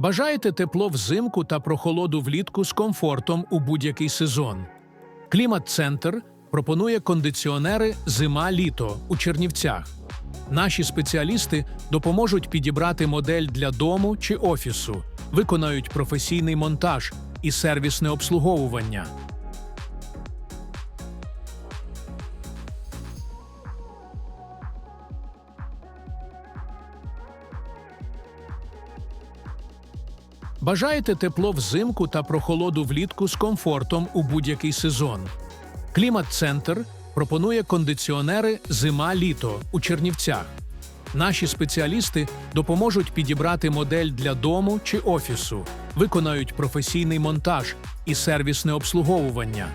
Бажаєте тепло взимку та прохолоду влітку з комфортом у будь-який сезон. Клімат-центр пропонує кондиціонери зима-літо у Чернівцях. Наші спеціалісти допоможуть підібрати модель для дому чи офісу, виконають професійний монтаж і сервісне обслуговування. Бажаєте тепло взимку та прохолоду влітку з комфортом у будь-який сезон. Клімат-центр пропонує кондиціонери зима-літо у Чернівцях. Наші спеціалісти допоможуть підібрати модель для дому чи офісу, виконають професійний монтаж і сервісне обслуговування.